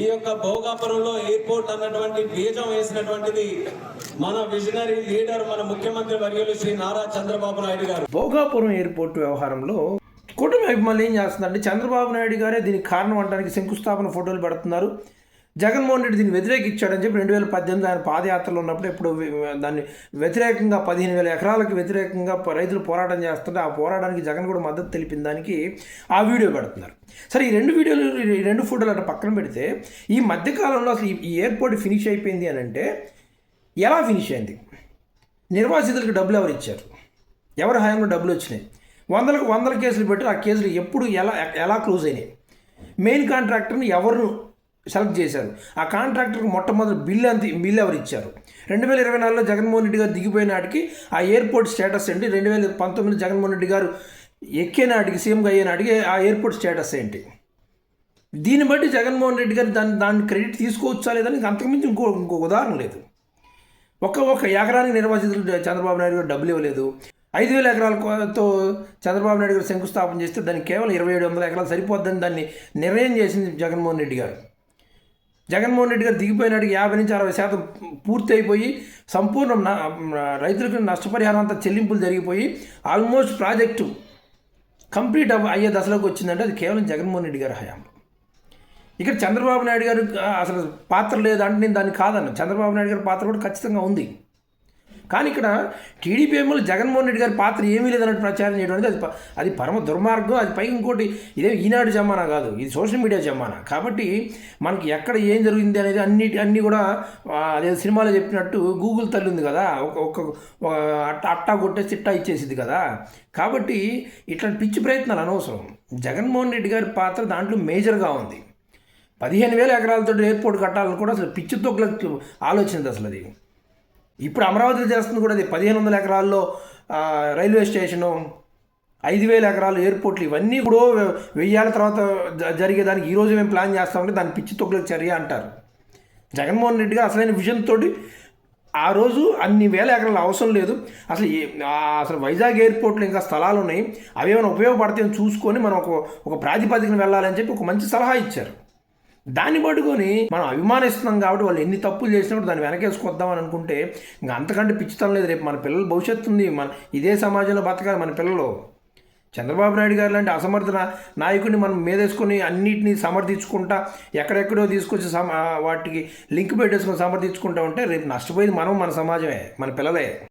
ఈ యొక్క భోగాపురంలో ఎయిర్పోర్ట్ అన్నటువంటి బీజం వేసినటువంటిది మన విజనరీ లీడర్ మన ముఖ్యమంత్రి వర్యులు శ్రీ నారా చంద్రబాబు నాయుడు గారు. భోగాపురం ఎయిర్పోర్ట్ వ్యవహారంలో కూటమి అభిమానులు ఏం చేస్తుందంటే చంద్రబాబు నాయుడు గారే దీనికి కారణం అంటానికి శంకుస్థాపన ఫోటోలు పెడుతున్నారు. జగన్మోహన్ రెడ్డి దీన్ని వ్యతిరేకించాడని చెప్పి రెండు వేల పద్దెనిమిది ఆయన పాదయాత్రలో ఉన్నప్పుడు ఎప్పుడు దాన్ని వ్యతిరేకంగా పదిహేను వేల ఎకరాలకు వ్యతిరేకంగా రైతులు పోరాటం చేస్తుంటే ఆ పోరాటానికి జగన్ కూడా మద్దతు తెలిపిన దానికి ఆ వీడియో పెడుతున్నారు. సరే ఈ రెండు వీడియోలు ఈ రెండు ఫోటోలు అట్లా పక్కన పెడితే ఈ మధ్యకాలంలో అసలు ఈ- ఈ ఎయిర్పోర్ట్ ఫినిష్ అయిపోయింది అని అంటే ఎలా ఫినిష్ అయింది? నిర్వాసితులకు డబ్బులు ఎవరు ఇచ్చారు? ఎవరి హయాంలో డబ్బులు వచ్చినాయి? వందలకు వందల కేసులు పెట్టి ఆ కేసులు ఎప్పుడు ఎలా ఎలా క్లోజ్ అయినాయి? మెయిన్ కాంట్రాక్టర్ని ఎవరు సెలెక్ట్ చేశారు. ఆ కాంట్రాక్టర్కి మొట్టమొదటి బిల్లు అంత బిల్లు ఎవరు ఇచ్చారు? రెండు వేల ఇరవై నాలుగులో జగన్మోహన్ రెడ్డి గారు దిగిపోయిన నాటికి ఆ ఎయిర్పోర్ట్ స్టేటస్ ఏంటి? రెండు వేల పంతొమ్మిది జగన్మోహన్ రెడ్డి గారు ఎక్కే నాటికి సీఎంగా అయ్యే నాటికి ఆ ఎయిర్పోర్ట్ స్టేటస్ ఏంటి? దీన్ని బట్టి జగన్మోహన్ రెడ్డి గారు దాన్ని దాన్ని క్రెడిట్ తీసుకోవచ్చా లేదని అంతకుమించి ఇంకో ఇంకో ఉదాహరణ లేదు. ఒక్క ఒక్క ఎకరానికి నిర్వాసితులు చంద్రబాబు నాయుడు గారు డబ్బులు ఇవ్వలేదు. ఐదు వేల ఎకరాలతో చంద్రబాబు నాయుడు గారు శంకుస్థాపన చేస్తే దానికి కేవలం ఇరవై ఏడు వందల ఎకరాలు సరిపోద్దని దాన్ని నిర్ణయం చేసింది జగన్మోహన్ రెడ్డి గారు. జగన్మోహన్ రెడ్డి గారు దిగిపోయినాటికి యాభై నుంచి అరవై శాతం పూర్తి అయిపోయి సంపూర్ణ రైతులకు నష్టపరిహారం అంతా చెల్లింపులు జరిగిపోయి ఆల్మోస్ట్ ప్రాజెక్టు కంప్లీట్ అయ్యే దశలోకి వచ్చిందంటే అది కేవలం జగన్మోహన్ రెడ్డి గారి హయాంలో. ఇక్కడ చంద్రబాబు నాయుడు గారు అసలు పాత్ర లేదు అంటే నేను దాన్ని కాదన్న. చంద్రబాబు నాయుడు గారి పాత్ర కూడా ఖచ్చితంగా ఉంది. కానీ ఇక్కడ టీడీపీ ఎమ్మెల్యే జగన్మోహన్ రెడ్డి గారి పాత్ర ఏమీ లేదన్నట్టు ప్రచారం చేయడం అనేది అది అది పరమ దుర్మార్గం అది పైకి ఇంకోటి ఇదే ఈనాడు జమానా కాదు ఇది సోషల్ మీడియా జమానా. కాబట్టి మనకి ఎక్కడ ఏం జరిగింది అనేది అన్ని అన్నీ కూడా అదే సినిమాలో చెప్పినట్టు గూగుల్ తల్లి ఉంది కదా ఒక ఒక అట్ట అట్టా కొట్టేసి చిట్టా ఇచ్చేసింది కదా. కాబట్టి ఇట్లాంటి పిచ్చి ప్రయత్నాలు అనవసరం. జగన్మోహన్ రెడ్డి గారి పాత్ర దాంట్లో మేజర్గా ఉంది. పదిహేను వేల ఎకరాలతో ఎయిర్పోర్ట్ కట్టాలని కూడా అసలు పిచ్చి తొక్కలకు ఆలోచనది అసలు అది. ఇప్పుడు అమరావతిలో చేస్తుంది కూడా అది పదిహేను వందల ఎకరాల్లో రైల్వే స్టేషను ఐదు వేల ఎకరాలు ఎయిర్పోర్ట్లు ఇవన్నీ కూడా వెయ్యాల తర్వాత జరిగేదానికి ఈరోజు మేము ప్లాన్ చేస్తామంటే దాన్ని పిచ్చి తొక్కులకు చర్య అంటారు. జగన్మోహన్ రెడ్డి గారు అసలైన విజన్ తోటి ఆ రోజు అన్ని వేల ఎకరాలు అవసరం లేదు. అసలు అసలు వైజాగ్ ఎయిర్పోర్ట్లో ఇంకా స్థలాలు ఉన్నాయి. అవి ఏమైనా ఉపయోగపడతాయని చూసుకొని మనం ఒక ఒక ప్రాతిపదికన వెళ్ళాలని చెప్పి ఒక మంచి సలహా ఇచ్చారు. దాన్ని పట్టుకొని మనం అభిమానిస్తున్నాం కాబట్టి వాళ్ళు ఎన్ని తప్పులు చేసినప్పుడు దాన్ని వెనకేసుకొద్దామని అనుకుంటే ఇంకా అంతకంటే పిచ్చితనం లేదు. రేపు మన పిల్లల భవిష్యత్తు ఉంది. మన ఇదే సమాజంలో బతకాలి మన పిల్లలు. చంద్రబాబు నాయుడు గారు లాంటి అసమర్థ నాయకుడిని మనం మీదేసుకొని అన్నిటినీ సమర్థించుకుంటా ఎక్కడెక్కడో తీసుకొచ్చి సమ వాటికి లింక్ పెట్టేసుకొని సమర్థించుకుంటా ఉంటే రేపు నష్టపోయేది మనం మన సమాజమే మన పిల్లలే.